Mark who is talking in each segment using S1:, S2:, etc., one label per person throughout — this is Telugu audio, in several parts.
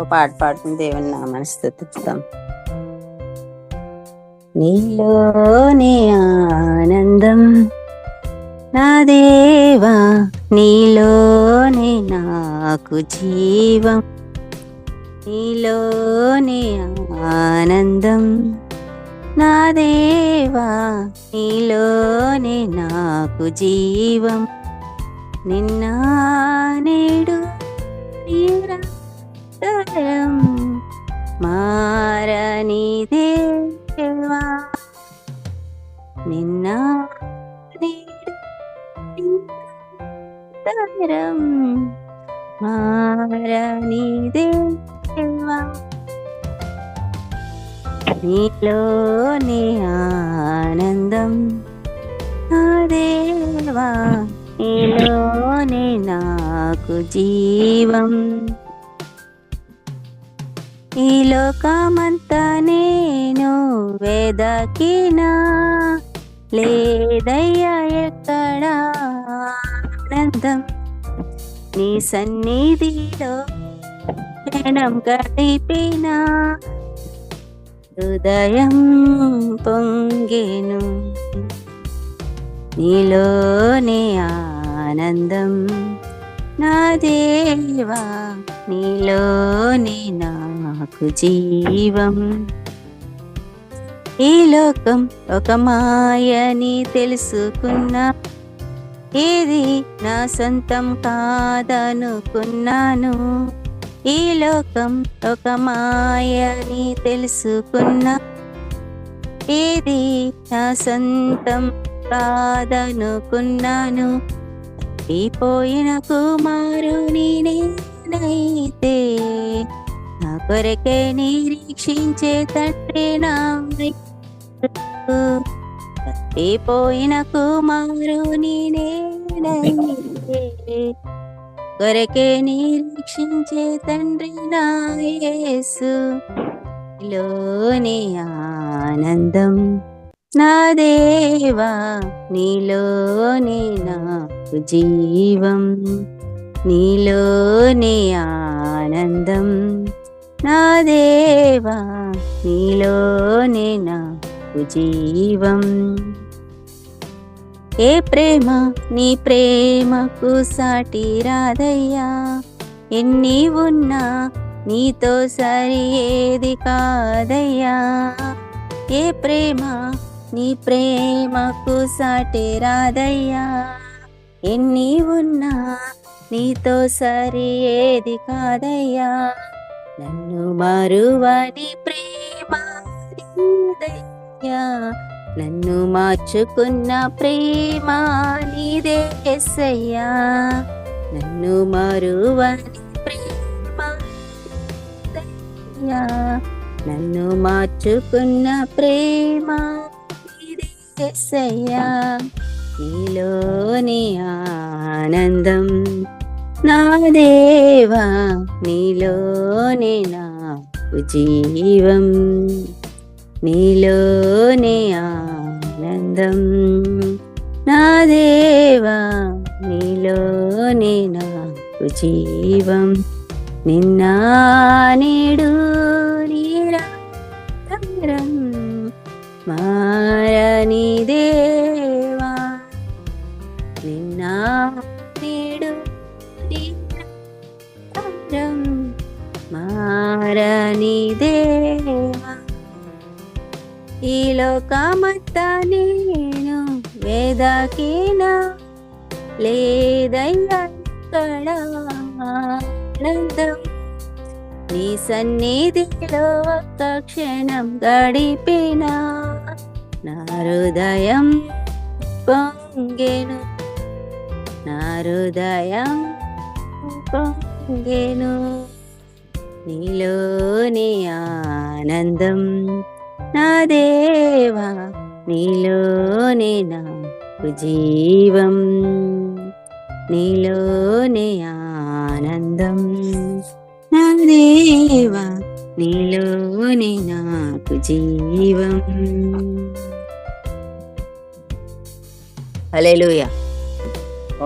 S1: ఓ పాట పాడుకుని దేవుని నామాన్ని స్థుతిస్తాం నీలోనే ఆనందం నా దేవా నీలోనే నాకు జీవం. నీలోనే ఆనందం నా దేవా నీలోనే నాకు జీవం. నిన్న నేడు మారని దేవా నిన్న తరం నిరంతరం మారని దేవా నీలోని ఆనందం నా దేవా నీలోని నాకు జీవం. ఈ లోకమంతా నేను వెదకినా లేదయ్యా ఎక్కడ ఆనందం. నీ సన్నిధిలో క్షణం గడిపిన హృదయం పొంగెను. నీలోనే ఆనందం. నా దేవా నీలోనే నాకు జీవం. ఈ లోకం ఒక మాయని తెలుసుకున్నా ఏది నా సొంతం కాదనుకున్నాను. ఈ లోకం ఒక మాయని తెలుసుకున్నా ఏది నా సొంతం కాదనుకున్నాను. ఈ పోయిన కుమారుని నేనైతే నా కొరకే నిరీక్షించే తండ్రి నా ఈ కుమారుని నేనైతే కొరకే నిరీక్షించే తండ్రి నా యేసు. లోని ఆనందం నా దేవా నీలోనే నాకు జీవం. నీలోనే ఆనందం. నా దేవా నీలోనే నాకు జీవం. ఏ ప్రేమ నీ ప్రేమకు సాటి రాదయ్యా. ఎన్ని ఉన్నా నీతో సరి ఏది కాదయ్యా. ఏ ప్రేమ నీ ప్రేమకు సాటి రాదయ్యా. ఎన్ని ఉన్నా నీతో సరి ఏది కాదయ్యా. నన్ను మరువని ప్రేమ నన్ను మార్చుకున్న ప్రేమ నీదే ఎస్సయ్యా. నన్ను మరువని ప్రేమ నన్ను మార్చుకున్న ప్రేమ ఎస్సయ్యా నీలోని ఆనందం నా దేవా నీలోనే నాకు జీవం నీలోనే ఆనందం నా దేవా నీలోనే నాకు జీవం నిన్న నేడు సన్నిధిలో ఒక్క క్షణం గడిపిన నా హృదయం పొంగెను. నా హృదయం పొంగెను. నీలోని ఆనందం నా దేవా నీలోని నాకు జీవం నీలోని ఆనందం. దేవా నీలోనే నాకు జీవం.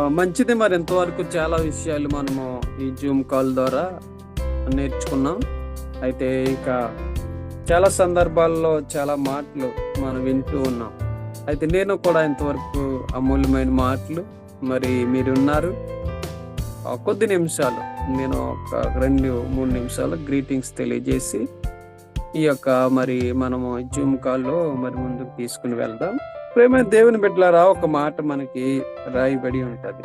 S2: మంచిది మరి. ఎంతవరకు చాలా విషయాలు మనము ఈ జూమ్ కాల్ ద్వారా నేర్చుకున్నాం. అయితే ఇక చాలా సందర్భాల్లో చాలా మాటలు మనం వింటూ ఉన్నాం. అయితే నేను కూడా ఇంతవరకు అమూల్యమైన మాటలు మరి మీరు ఉన్నారు కొద్ది నిమిషాలు నేను ఒక రెండు మూడు నిమిషాలు గ్రీటింగ్స్ తెలియజేసి ఈ యొక్క మరి మనము జూమ్ కాల్లో మరి ముందుకు తీసుకుని వెళ్దాం. ప్రేమ దేవుని బిడ్డలారా ఒక మాట మనకి రాయబడి ఉంటుంది.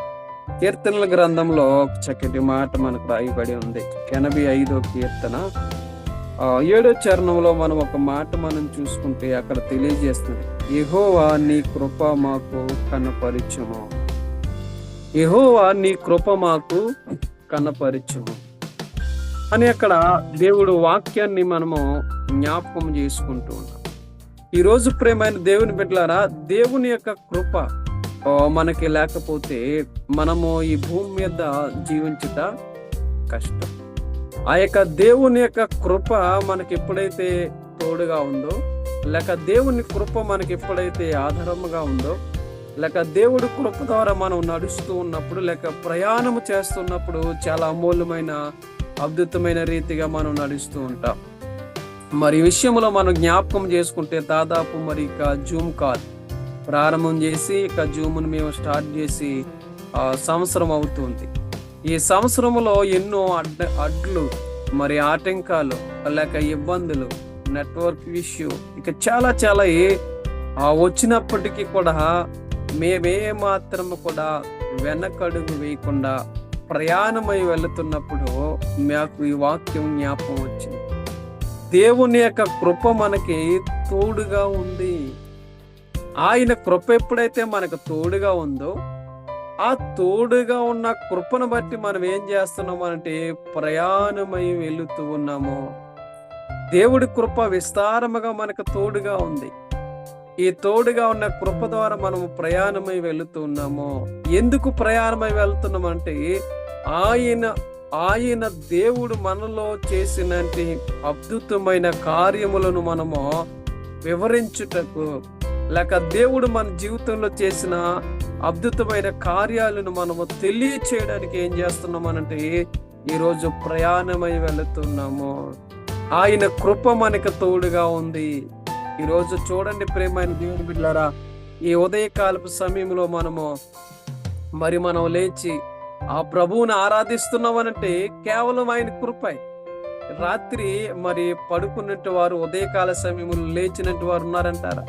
S2: కీర్తనల గ్రంథంలో ఒక చక్కటి మాట మనకు రాయబడి ఉంది. ఎనభై ఐదో కీర్తన. ఏడో చరణంలో మనం ఒక మాట మనం చూసుకుంటే అక్కడ తెలియజేస్తుంది. ఎహోవా నీ కృప మాకు కనపరిచము. యహోవా నీ కృప మాకు కనపరిచుము. అని అక్కడ దేవుడు వాక్యాన్ని మనము జ్ఞాపకం చేసుకుంటూ ఉన్నాం. ఈరోజు ప్రేమైన దేవుని బిడ్డలారా దేవుని యొక్క కృప మనకి లేకపోతే మనము ఈ భూమి మీద జీవించుట కష్టం. ఆ యొక్క దేవుని యొక్క కృప మనకి ఎప్పుడైతే తోడుగా ఉందో లేక దేవుని కృప మనకి ఎప్పుడైతే ఆధారముగా ఉందో లేక దేవుడు కృప ద్వారా మనం నడుస్తూ ఉన్నప్పుడు లేక ప్రయాణము చేస్తున్నప్పుడు చాలా అమూల్యమైన అద్భుతమైన రీతిగా మనం నడుస్తూ ఉంటాం. మరి విషయంలో మనం జ్ఞాపకం చేసుకుంటే దాదాపు మరి ఇక జూమ్ కాల్ ప్రారంభం చేసి ఇక జూమ్ను మేము స్టార్ట్ చేసి ఆ, సంవత్సరం అవుతుంది. ఈ సంవత్సరంలో ఎన్నో అడ్డ అడ్లు మరి ఆటంకాలు లేక ఇబ్బందులు నెట్వర్క్ ఇష్యూ ఇక చాలా చాలా వచ్చినప్పటికీ కూడా మేమే మాత్రం కూడా వెనకడుగు వేయకుండా ప్రయాణమై వెళుతున్నప్పుడు మాకు ఈ వాక్యం జ్ఞాపకం వచ్చింది. దేవుని యొక్క కృప మనకి తోడుగా ఉంది. ఆయన కృప ఎప్పుడైతే మనకు తోడుగా ఉందో ఆ తోడుగా ఉన్న కృపను బట్టి మనం ఏం చేస్తున్నాం అంటే ప్రయాణమై వెళుతూ ఉన్నాము. దేవుడి కృప విస్తారముగా మనకు తోడుగా ఉంది. ఈ తోడుగా ఉన్న కృప ద్వారా మనము ప్రయాణమై వెళుతున్నాము ఎందుకు ప్రయాణమై వెళ్తున్నాం అంటే ఆయన ఆయన దేవుడు మనలో చేసినటి అద్భుతమైన కార్యములను మనము వివరించుటకు లేక దేవుడు మన జీవితంలో చేసిన అద్భుతమైన కార్యాలను మనము తెలియచేయడానికి ఏం చేస్తున్నామనంటే ఈరోజు ప్రయాణమై వెళుతున్నాము. ఆయన కృప మనకు తోడుగా ఉంది. ఈరోజు చూడండి ప్రేమైన దేవుని బిడ్డారా ఈ ఉదయకాలపు సమయంలో మనము మరి మనం లేచి ఆ ప్రభువుని ఆరాధిస్తున్నామనంటే కేవలం ఆయన కృపై. రాత్రి మరి పడుకున్నట్టు వారు ఉదయకాల సమయంలో లేచినట్టు వారు ఉన్నారంటారా?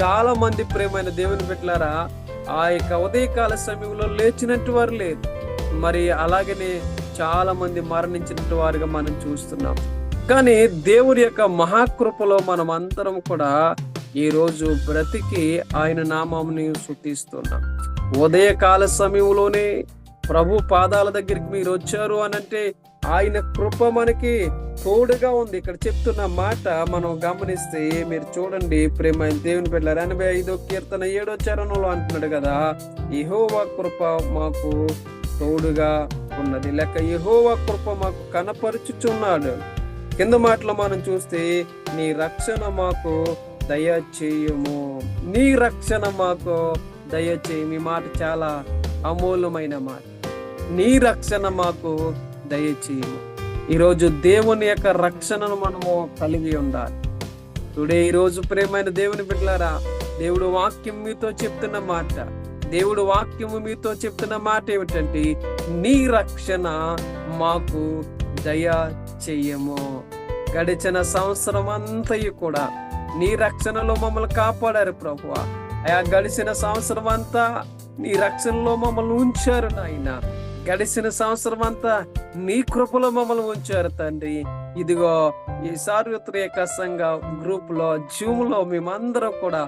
S2: చాలా మంది ప్రేమైన దేవుని బిడ్డలారా ఆ యొక్క ఉదయకాల సమయంలో లేచినట్టు వారు లేరు. మరి అలాగనే చాలా మంది మరణించినట్టు వారుగా మనం చూస్తున్నాం. కానీ దేవుడి యొక్క మహాకృపలో మనం అందరం కూడా ఈరోజు బ్రతికి ఆయన నామంని శుద్ధిస్తున్నాం ఉదయకాల సమయంలోనే ప్రభు పాదాల దగ్గరికి మీరు వచ్చారు అని అంటే ఆయన కృప మనకి తోడుగా ఉంది. ఇక్కడ చెప్తున్న మాట మనం గమనిస్తే మీరు చూడండి ప్రేమ దేవుని పెట్టారు ఎనభై ఐదో కీర్తన ఏడో చరణంలో అంటున్నాడు కదా ఇహోవా కృప మాకు తోడుగా ఉన్నది. లేక ఇహోవా కృప మాకు కనపరుచుచున్నాడు. కింద మాటలో మనం చూస్తే నీ రక్షణ మాకు దయచేయము. నీ రక్షణ మాకు దయచేయి. మీ మాట చాలా అమూల్యమైన మాట. నీ రక్షణ మాకు దయచేయము. ఈరోజు దేవుని యొక్క రక్షణను మనము కలిగి ఉండాలి. టుడే ఈరోజు ప్రేమైన దేవుని బిడ్డలారా దేవుడు వాక్యం మీతో చెప్తున్న మాట. దేవుడు వాక్యము మీతో చెప్తున్న మాట ఏమిటంటే నీ రక్షణ మాకు దయ చెయ్యము గడిచిన సంవత్సరం అంతయు కూడా నీ రక్షణలో మమ్మల్ని కాపాడారు ప్రభు అయా గడిచిన సంవత్సరం అంతా నీ రక్షణలో మమ్మల్ని ఉంచారు నాయన. గడిచిన సంవత్సరం అంతా నీ కృపలో మమ్మల్ని ఉంచారు తండ్రి. ఇదిగో ఈ సార్వత్రిక సంఘ గ్రూప్లో జూమ్లో మేమందరం కూడా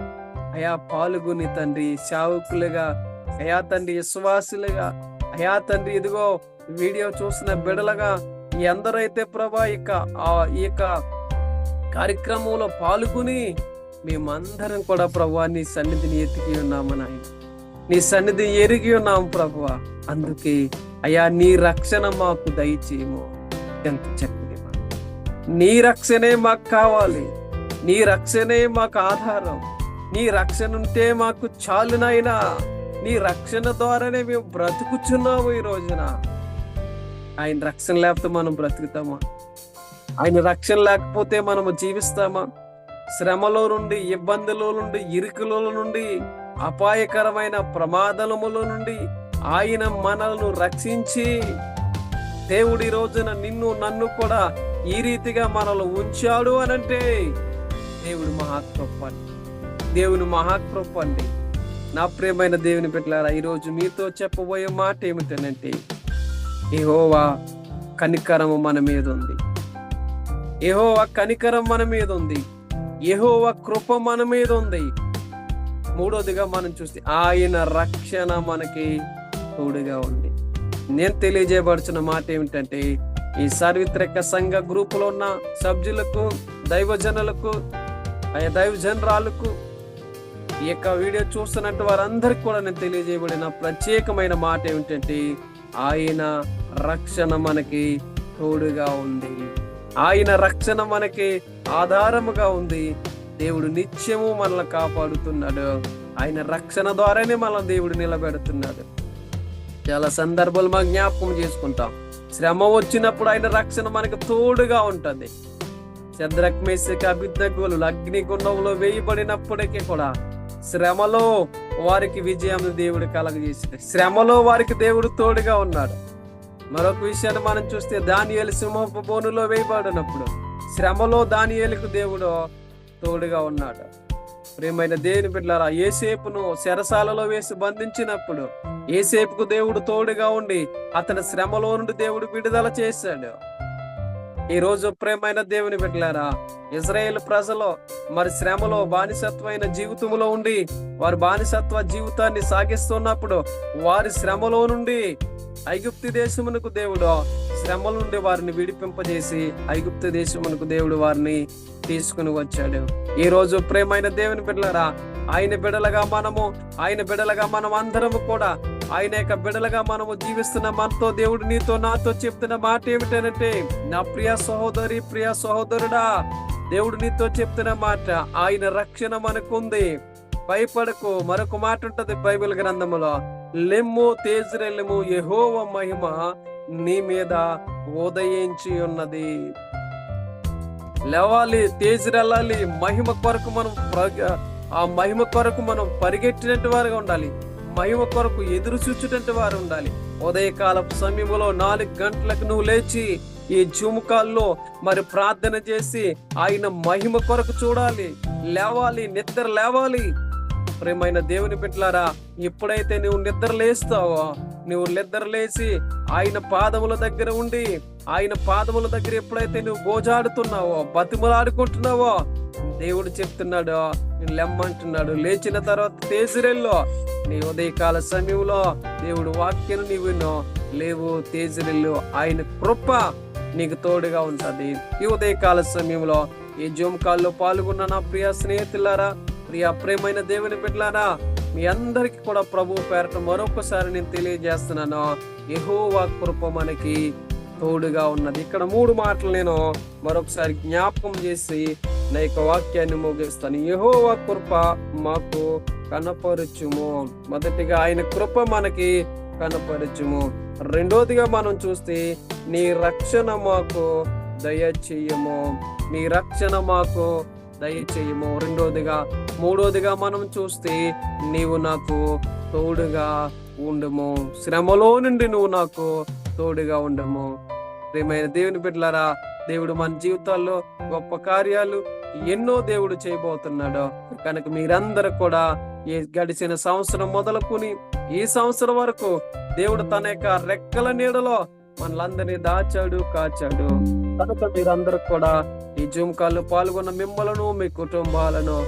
S2: అయా పాల్గొని తండ్రి శావుకులుగా అయా తండ్రి విశ్వాసులుగా అయా తండ్రి ఇదిగో వీడియో చూసిన బిడలగా ఎందరైతే ప్రభా ఇక ఆ ఈ యొక్క కార్యక్రమంలో పాల్గొని మేమందరం కూడా ప్రభా నీ సన్నిధిని ఎతికి ఉన్నాము నాయన? నీ సన్నిధి ఎరిగి ఉన్నాము ప్రభా. అందుకే అయ్యా నీ రక్షణ మాకు దయచేయము. ఎంత చక్కని నీ రక్షణే మాకు కావాలి. నీ రక్షణే మాకు ఆధారం. నీ రక్షణ ఉంటే మాకు చాలునైనా నీ రక్షణ ద్వారానే మేము బ్రతుకుచున్నాము ఈ రోజున. ఆయన రక్షణ లేకపోతే మనం బ్రతుకుతామా? ఆయన రక్షణ లేకపోతే మనము జీవిస్తామా? శ్రమలో నుండి ఇబ్బందుల నుండి ఇరుకుల నుండి అపాయకరమైన ప్రమాదముల నుండి ఆయన మనల్ని రక్షించి దేవుడి రోజున నిన్ను నన్ను కూడా ఈ రీతిగా మనల్ని ఉంచాడు అనంటే దేవుడి మహాకృప అండి. దేవుని మహాకృప అండి. నా ప్రేమైన దేవుని పెట్టారా ఈరోజు మీతో చెప్పబోయే మాట ఏమిటనంటే ఏహోవా కనికరము మన మీద ఉంది ఏహోవా కనికరం మన మీద ఉంది ఏహోవా కృప మన మీద ఉంది మూడోదిగా మనం చూస్తే ఆయన రక్షణ మనకి తోడుగా ఉంది. నేను తెలియజేయబడుచున్న మాట ఏమిటంటే ఈ సార్వత్రిక సంఘ గ్రూపులో ఉన్న సభ్యులకు దైవజనులకు ఆయా దైవజనరాలకు ఈ యొక్క వీడియో చూస్తున్నట్టు వారందరికి కూడా నేను తెలియజేయబడిన ప్రత్యేకమైన మాట ఏమిటంటే ఆయన రక్షణ మనకి తోడుగా ఉంది. ఆయన రక్షణ మనకి ఆధారముగా ఉంది. దేవుడు నిత్యము మనల్ని కాపాడుతున్నాడు. ఆయన రక్షణ ద్వారానే మన దేవుడు నిలబెడుతున్నాడు. చాలా సందర్భాలు మనం జ్ఞాపకం చేసుకుంటాం. శ్రమ వచ్చినప్పుడు ఆయన రక్షణ మనకు తోడుగా ఉంటుంది. చంద్రక్ అభిద్దగులు అగ్నిగుండంలో అగ్ని గుండంలో వేయబడినప్పటికీ కూడా శ్రమలో వారికి విజయం దేవుడు కలగజేసింది శ్రమలో వారికి దేవుడు తోడుగా ఉన్నాడు. మరొక విషయాన్ని మనం చూస్తే దానియేలు సింహపు బోనులో వేయబడినప్పుడు శ్రమలో దానియేలుకు దేవుడు తోడుగా ఉన్నాడు. ప్రేమైన దేవుని బిడ్డలారా ఏసేపును చెరసాలలో వేసి బంధించినప్పుడు ఏసేపుకు దేవుడు తోడుగా ఉండి అతని శ్రమలో నుండి దేవుడు విడుదల చేశాడు. ఈ రోజు ప్రేమైన దేవుని బిడ్డలారా ఇజ్రాయేల్ ప్రజలు మరి శ్రమలో బానిసత్వమైన జీవితంలో ఉండి వారి బానిసత్వ జీవితాన్ని సాగిస్తున్నప్పుడు వారి శ్రమలో నుండి ఐగుప్తి దేశమునకు దేవుడు శ్రమల నుండి వారిని విడిపింపజేసి ఐగుప్తి దేశమునకు దేవుడు వారిని తీసుకుని వచ్చాడు. ఈ రోజు ప్రేమైన దేవుని బిడ్డలారా ఆయన బిడలగా మనము ఆయన బిడలగా మనం అందరము కూడా ఆయన యొక్క బిడలుగా మనము జీవిస్తున్న మనతో దేవుడు నీతో నాతో చెప్తున్న మాట ఏమిటనంటే నా ప్రియ సహోదరి ప్రియ సహోదరుడా దేవుడు నీతో చెప్తున్న మాట ఆయన రక్షణ మనకుంది. భయపడకు. మరొక మాట ఉంటది బైబిల్ గ్రంథములో లెమ్ము తేజరెల్లెము యహోవ మహిమ నీ మీద ఉదయించి ఉన్నది. లేవాలి తేజరెళ్ళాలి. మహిమ కొరకు మనం ఆ మహిమ కొరకు మనం పరిగెట్టినట్టు వారుగా ఉండాలి. మహిమ కొరకు ఎదురు చూచుటంటి వారు ఉండాలి. ఉదయకాలపు సమయంలో నాలుగు గంటలకు నువ్వు లేచి ఈ జుముకాల్లో మరి ప్రార్థన చేసి ఆయన మహిమ కొరకు చూడాలి. లేవాలి నిద్ర లేవాలి. ప్రేమైన దేవుని బిడ్డలారా ఎప్పుడైతే నువ్వు నిద్ర లేస్తావో? నువ్వు నిద్ర లేచి ఆయన పాదముల దగ్గర ఉండి ఆయన పాదముల దగ్గర ఎప్పుడైతే నువ్వు గోజాడుతున్నావో బతిమలాడుకుంటున్నావో దేవుడు చెప్తున్నాడు నేను లెమ్మంటున్నాడు. లేచిన తర్వాత తేజరెల్లో నీ ఉదయకాల సమయంలో దేవుడు వాక్యం నీవు వినో. లేవు తేజరెల్లు ఆయన కృప నీకు తోడుగా ఉంటుంది. ఈ ఉదయకాల సమయంలో ఈ జూమ్ కాల్లో పాల్గొన్న నా ప్రియ స్నేహితులారా ప్రియ ప్రేమైన దేవుని బిడ్డలారా మీ అందరికీ కూడా ప్రభు పేరట మరొకసారి నేను తెలియజేస్తున్నాను. యెహోవా కృప మనకి తోడుగా ఉన్నది. ఇక్కడ మూడు మాటలు నేను మరొకసారి జ్ఞాపకం చేసి నా యొక్క వాక్యాన్ని ముగిస్తాను. యెహోవా కృప మాకు కనపరచుము. మొదటిగా ఆయన కృప మనకి కనపరచుము. రెండోదిగా మనం చూస్తే నీ రక్షణ మాకు దయచేయము. నీ రక్షణ మాకు దయచేయము. రెండోదిగా మూడోదిగా మనం చూస్తే నీవు నాకు తోడుగా ఉండము. శ్రమలో నుండి నువ్వు నాకు తోడుగా ఉండము. ప్రేమైన దేవుని బిడ్డలారా దేవుడు మన జీవితాల్లో గొప్ప కార్యాలు ఎన్నో దేవుడు చేయబోతున్నాడు. కనుక మీరందరూ కూడా ఈ గడిచిన సంవత్సరం మొదలుకొని ఈ సంవత్సరం వరకు దేవుడు తన యొక్క రెక్కల నీడలో మనలందరినీ దాచాడు కాచాడు. కనుక మీరందరూ కూడా ఈ జూమ్ కాల్లో పాల్గొన్న మిమ్మలను మీ కుటుంబాలను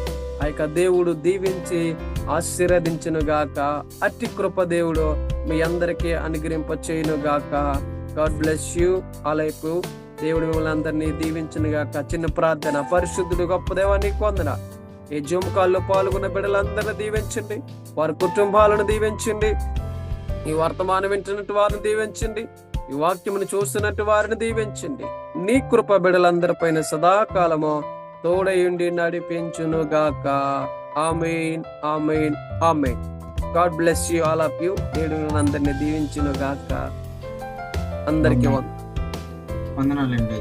S2: ఆ యొక్క దేవుడు దీవించి ఆశీర్వదించును గాక అతి కృప దేవుడు మీ అందరికీ అనుగ్రహింప చేయును గాక గాడ్ బ్లెస్ యూ అలైకు దేవుడు మిమ్మల్ని అందరినీ దీవించనుగాక చిన్న ప్రార్థన. పరిశుద్ధుడు గొప్ప దేవాన్ని కొందన ఈ జూమ్ కాల్లో పాల్గొన్న బిడ్డలందరినీ దీవించండి. వారి కుటుంబాలను దీవించండి. ఈ వర్తమానం వింటున్నట్టు వారిని దీవించండి. ఈ వాక్యమును చూస్తున్నట్టు వారిని దీవించండి. నీ కృప బిడలందరిపైన సదాకాలము తోడయుండి నడిపించును గాక. Amen amen amen. God bless you all of you దేవుడు అందరిని దీవించును గాక. అందరికీ
S3: వందనాలండి.